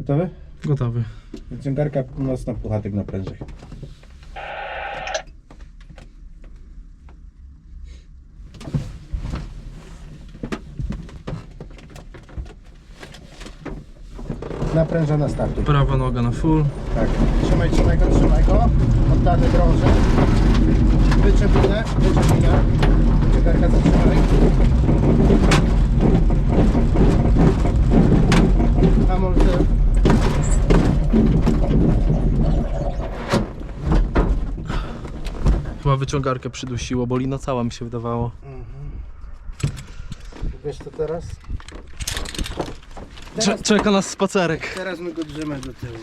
Gotowy? Gotowy. Wyciągarka mocno puchatek na prężej. Naprężona startu. Prawa noga na full. Tak. Trzymaj, trzymaj go, trzymaj go. Oddany drążek. Wyczepinę, wyczepinę. Wyciągarka zatrzymaj. Hamulce. Chyba wyciągarkę przydusiło, bo lina cała mi się wydawało. Wiesz co teraz? Cze czeka nas spacerek. Teraz my go drzemy do tyłu.